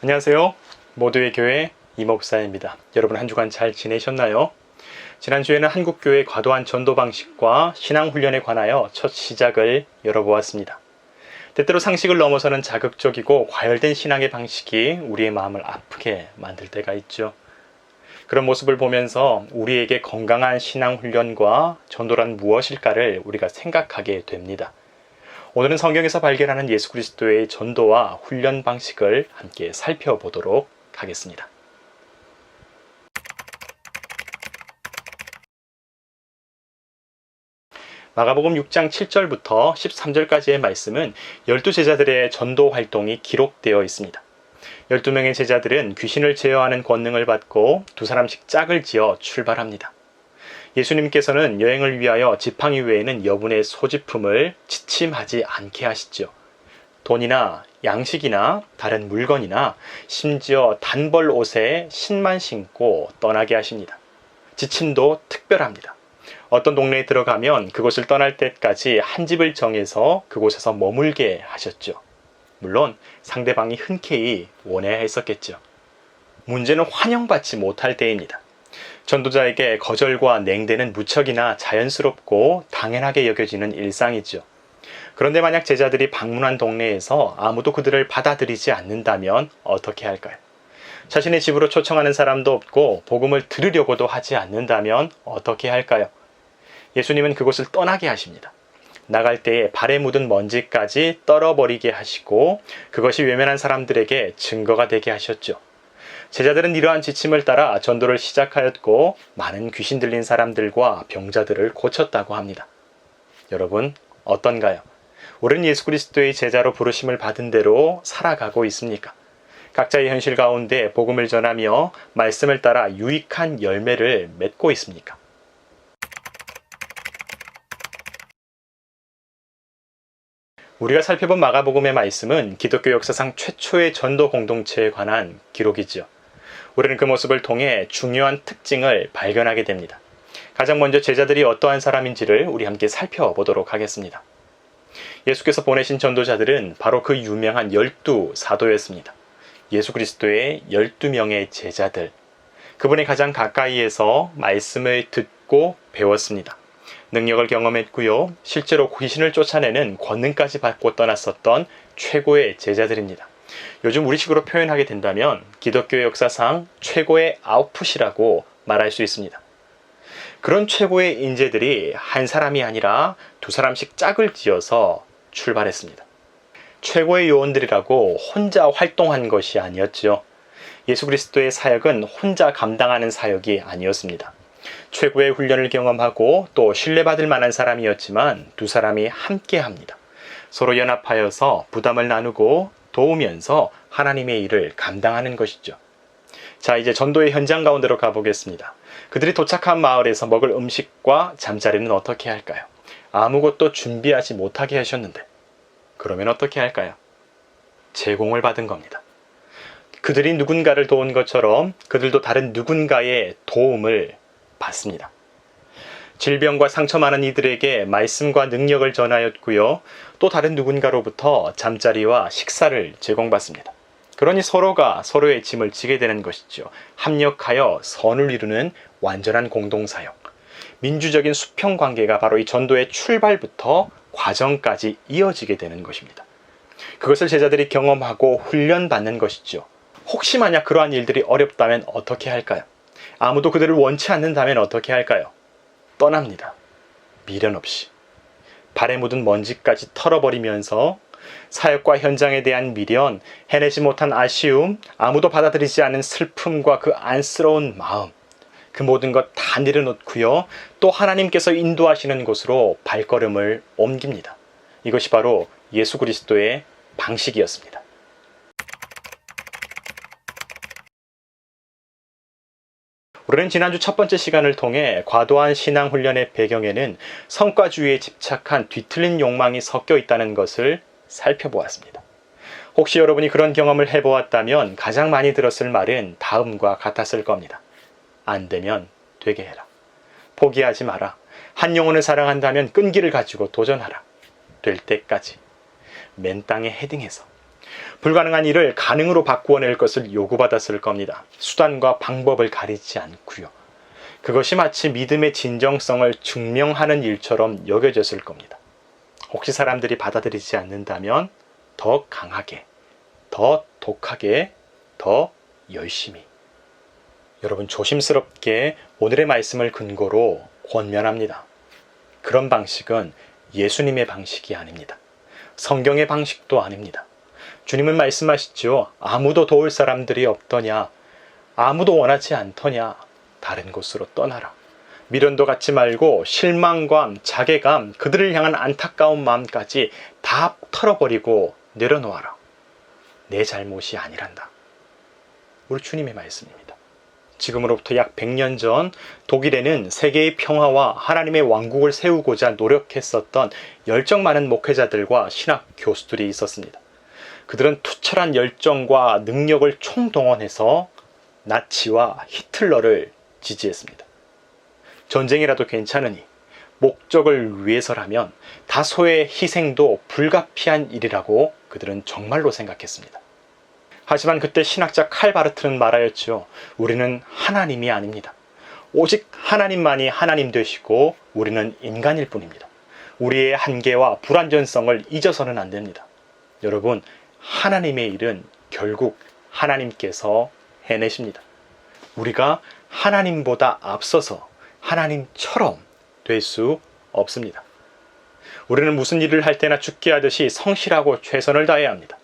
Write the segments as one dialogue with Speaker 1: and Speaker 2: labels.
Speaker 1: 안녕하세요. 모두의 교회 이목사입니다. 여러분 한 주간 잘 지내셨나요? 지난주에는 한국교회 과도한 전도 방식과 신앙훈련에 관하여 첫 시작을 열어보았습니다. 때때로 상식을 넘어서는 자극적이고 과열된 신앙의 방식이 우리의 마음을 아프게 만들 때가 있죠. 그런 모습을 보면서 우리에게 건강한 신앙훈련과 전도란 무엇일까를 우리가 생각하게 됩니다. 오늘은 성경에서 발견하는 예수 그리스도의 전도와 훈련 방식을 함께 살펴보도록 하겠습니다. 마가복음 6장 7절부터 13절까지의 말씀은 열두 제자들의 전도 활동이 기록되어 있습니다. 12명의 제자들은 귀신을 제어하는 권능을 받고 두 사람씩 짝을 지어 출발합니다. 예수님께서는 여행을 위하여 지팡이 외에는 여분의 소지품을 지침하지 않게 하시죠. 돈이나 양식이나 다른 물건이나 심지어 단벌 옷에 신만 신고 떠나게 하십니다. 지침도 특별합니다. 어떤 동네에 들어가면 그곳을 떠날 때까지 한 집을 정해서 그곳에서 머물게 하셨죠. 물론 상대방이 흔쾌히 원해야 했었겠죠. 문제는 환영받지 못할 때입니다. 전도자에게 거절과 냉대는 무척이나 자연스럽고 당연하게 여겨지는 일상이죠. 그런데 만약 제자들이 방문한 동네에서 아무도 그들을 받아들이지 않는다면 어떻게 할까요? 자신의 집으로 초청하는 사람도 없고 복음을 들으려고도 하지 않는다면 어떻게 할까요? 예수님은 그곳을 떠나게 하십니다. 나갈 때에 발에 묻은 먼지까지 떨어버리게 하시고 그것이 외면한 사람들에게 증거가 되게 하셨죠. 제자들은 이러한 지침을 따라 전도를 시작하였고 많은 귀신 들린 사람들과 병자들을 고쳤다고 합니다. 여러분 어떤가요? 우리는 예수 그리스도의 제자로 부르심을 받은 대로 살아가고 있습니까? 각자의 현실 가운데 복음을 전하며 말씀을 따라 유익한 열매를 맺고 있습니까? 우리가 살펴본 마가복음의 말씀은 기독교 역사상 최초의 전도 공동체에 관한 기록이지요. 우리는 그 모습을 통해 중요한 특징을 발견하게 됩니다. 가장 먼저 제자들이 어떠한 사람인지를 우리 함께 살펴보도록 하겠습니다. 예수께서 보내신 전도자들은 바로 그 유명한 열두 사도였습니다. 예수 그리스도의 열두 명의 제자들. 그분의 가장 가까이에서 말씀을 듣고 배웠습니다. 능력을 경험했고요. 실제로 귀신을 쫓아내는 권능까지 받고 떠났었던 최고의 제자들입니다. 요즘 우리식으로 표현하게 된다면 기독교 역사상 최고의 아웃풋이라고 말할 수 있습니다. 그런 최고의 인재들이 한 사람이 아니라 두 사람씩 짝을 지어서 출발했습니다. 최고의 요원들이라고 혼자 활동한 것이 아니었죠. 예수 그리스도의 사역은 혼자 감당하는 사역이 아니었습니다. 최고의 훈련을 경험하고 또 신뢰받을 만한 사람이었지만 두 사람이 함께 합니다. 서로 연합하여서 부담을 나누고 도우면서 하나님의 일을 감당하는 것이죠. 자, 이제 전도의 현장 가운데로 가보겠습니다. 그들이 도착한 마을에서 먹을 음식과 잠자리는 어떻게 할까요? 아무것도 준비하지 못하게 하셨는데, 그러면 어떻게 할까요? 제공을 받은 겁니다. 그들이 누군가를 도운 것처럼 그들도 다른 누군가의 도움을 받습니다. 질병과 상처 많은 이들에게 말씀과 능력을 전하였고요. 또 다른 누군가로부터 잠자리와 식사를 제공받습니다. 그러니 서로가 서로의 짐을 지게 되는 것이죠. 합력하여 선을 이루는 완전한 공동사역. 민주적인 수평 관계가 바로 이 전도의 출발부터 과정까지 이어지게 되는 것입니다. 그것을 제자들이 경험하고 훈련받는 것이죠. 혹시 만약 그러한 일들이 어렵다면 어떻게 할까요? 아무도 그들을 원치 않는다면 어떻게 할까요? 떠납니다. 미련 없이. 발에 묻은 먼지까지 털어버리면서 사역과 현장에 대한 미련, 해내지 못한 아쉬움, 아무도 받아들이지 않은 슬픔과 그 안쓰러운 마음, 그 모든 것 다 내려놓고요. 또 하나님께서 인도하시는 곳으로 발걸음을 옮깁니다. 이것이 바로 예수 그리스도의 방식이었습니다. 우리는 지난주 첫 번째 시간을 통해 과도한 신앙 훈련의 배경에는 성과주의에 집착한 뒤틀린 욕망이 섞여 있다는 것을 살펴보았습니다. 혹시 여러분이 그런 경험을 해보았다면 가장 많이 들었을 말은 다음과 같았을 겁니다. 안 되면 되게 해라. 포기하지 마라. 한 영혼을 사랑한다면 끈기를 가지고 도전하라. 될 때까지. 맨 땅에 헤딩해서. 불가능한 일을 가능으로 바꾸어낼 것을 요구받았을 겁니다. 수단과 방법을 가리지 않고요. 그것이 마치 믿음의 진정성을 증명하는 일처럼 여겨졌을 겁니다. 혹시 사람들이 받아들이지 않는다면 더 강하게, 더 독하게, 더 열심히. 여러분 조심스럽게 오늘의 말씀을 근거로 권면합니다. 그런 방식은 예수님의 방식이 아닙니다. 성경의 방식도 아닙니다. 주님은 말씀하시죠. 아무도 도울 사람들이 없더냐. 아무도 원하지 않더냐. 다른 곳으로 떠나라. 미련도 갖지 말고 실망감, 자괴감, 그들을 향한 안타까운 마음까지 다 털어버리고 내려놓아라. 내 잘못이 아니란다. 우리 주님의 말씀입니다. 지금으로부터 약 100년 전 독일에는 세계의 평화와 하나님의 왕국을 세우고자 노력했었던 열정 많은 목회자들과 신학 교수들이 있었습니다. 그들은 투철한 열정과 능력을 총동원해서 나치와 히틀러를 지지했습니다. 전쟁이라도 괜찮으니 목적을 위해서라면 다소의 희생도 불가피한 일이라고 그들은 정말로 생각했습니다. 하지만 그때 신학자 칼바르트는 말하였죠. 우리는 하나님이 아닙니다. 오직 하나님만이 하나님 되시고 우리는 인간일 뿐입니다. 우리의 한계와 불완전성을 잊어서는 안 됩니다. 여러분, 하나님의 일은 결국 하나님께서 해내십니다. 우리가 하나님보다 앞서서 하나님처럼 될 수 없습니다. 우리는 무슨 일을 할 때나 죽게 하듯이 성실하고 최선을 다해야 합니다.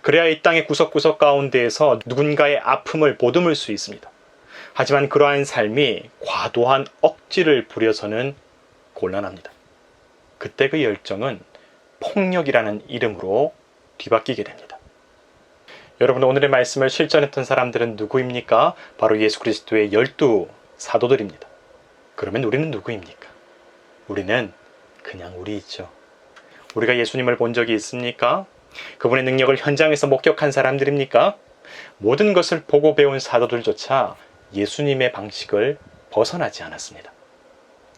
Speaker 1: 그래야 이 땅의 구석구석 가운데에서 누군가의 아픔을 보듬을 수 있습니다. 하지만 그러한 삶이 과도한 억지를 부려서는 곤란합니다. 그때 그 열정은 폭력이라는 이름으로 뒤바뀌게 됩니다. 여러분 오늘의 말씀을 실천했던 사람들은 누구입니까? 바로 예수 그리스도의 열두 사도들입니다. 그러면 우리는 누구입니까? 우리는 그냥 우리있죠. 우리가 예수님을 본 적이 있습니까? 그분의 능력을 현장에서 목격한 사람들입니까? 모든 것을 보고 배운 사도들조차 예수님의 방식을 벗어나지 않았습니다.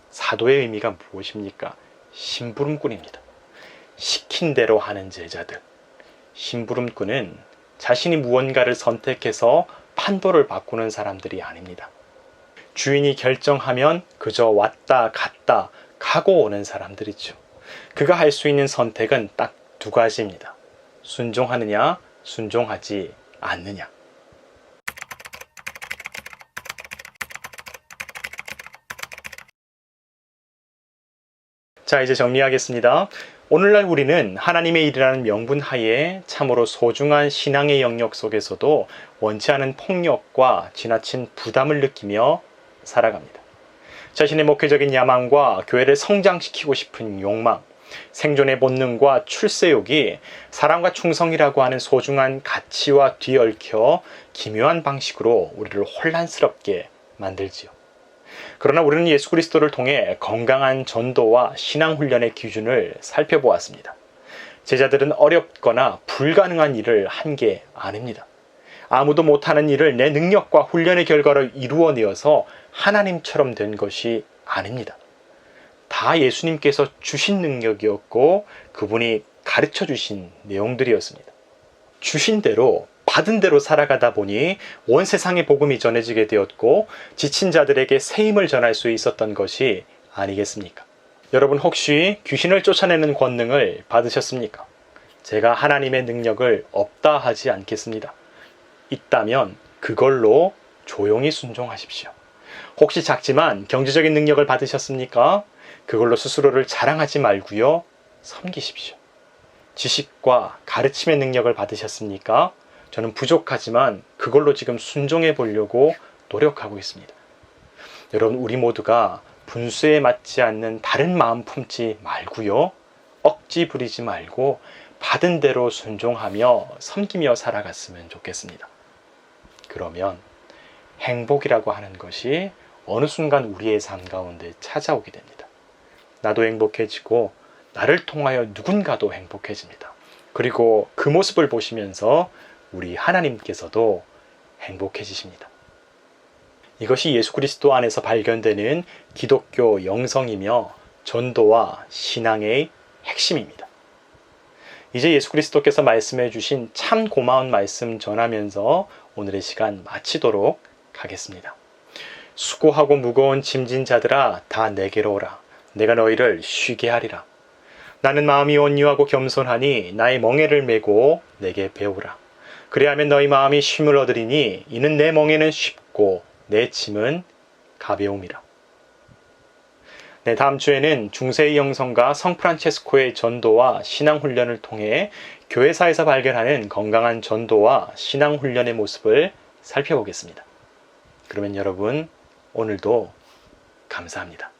Speaker 1: 사도의 의미가 무엇입니까? 심부름꾼입니다. 시킨 대로 하는 제자들. 심부름꾼은 자신이 무언가를 선택해서 판도를 바꾸는 사람들이 아닙니다. 주인이 결정하면 그저 왔다 갔다 가고 오는 사람들이죠. 그가 할 수 있는 선택은 딱 두 가지입니다. 순종하느냐, 순종하지 않느냐. 자, 이제 정리하겠습니다. 오늘날 우리는 하나님의 일이라는 명분 하에 참으로 소중한 신앙의 영역 속에서도 원치 않은 폭력과 지나친 부담을 느끼며 살아갑니다. 자신의 목회적인 야망과 교회를 성장시키고 싶은 욕망, 생존의 본능과 출세욕이 사랑과 충성이라고 하는 소중한 가치와 뒤얽혀 기묘한 방식으로 우리를 혼란스럽게 만들지요. 그러나 우리는 예수 그리스도를 통해 건강한 전도와 신앙 훈련의 기준을 살펴보았습니다. 제자들은 어렵거나 불가능한 일을 한 게 아닙니다. 아무도 못하는 일을 내 능력과 훈련의 결과로 이루어내어서 하나님처럼 된 것이 아닙니다. 다 예수님께서 주신 능력이었고 그분이 가르쳐 주신 내용들이었습니다. 주신 대로 받은 대로 살아가다 보니 온 세상의 복음이 전해지게 되었고 지친 자들에게 새 힘을 전할 수 있었던 것이 아니겠습니까? 여러분 혹시 귀신을 쫓아내는 권능을 받으셨습니까? 제가 하나님의 능력을 없다 하지 않겠습니다. 있다면 그걸로 조용히 순종하십시오. 혹시 작지만 경제적인 능력을 받으셨습니까? 그걸로 스스로를 자랑하지 말고요. 섬기십시오. 지식과 가르침의 능력을 받으셨습니까? 저는 부족하지만 그걸로 지금 순종해 보려고 노력하고 있습니다. 여러분, 우리 모두가 분수에 맞지 않는 다른 마음 품지 말고요. 억지 부리지 말고 받은 대로 순종하며 섬기며 살아갔으면 좋겠습니다. 그러면 행복이라고 하는 것이 어느 순간 우리의 삶 가운데 찾아오게 됩니다. 나도 행복해지고 나를 통하여 누군가도 행복해집니다. 그리고 그 모습을 보시면서 우리 하나님께서도 행복해지십니다. 이것이 예수 그리스도 안에서 발견되는 기독교 영성이며 전도와 신앙의 핵심입니다. 이제 예수 그리스도께서 말씀해 주신 참 고마운 말씀 전하면서 오늘의 시간 마치도록 하겠습니다. 수고하고 무거운 짐진 자들아 다 내게로 오라. 내가 너희를 쉬게 하리라. 나는 마음이 온유하고 겸손하니 나의 멍에를 메고 내게 배우라. 그리하면 너희 마음이 쉼을 얻으리니 이는 내 멍에는 쉽고 내 짐은 가벼움이라. 네, 다음 주에는 중세의 영성가 성프란체스코의 전도와 신앙 훈련을 통해 교회사에서 발견하는 건강한 전도와 신앙 훈련의 모습을 살펴보겠습니다. 그러면 여러분 오늘도 감사합니다.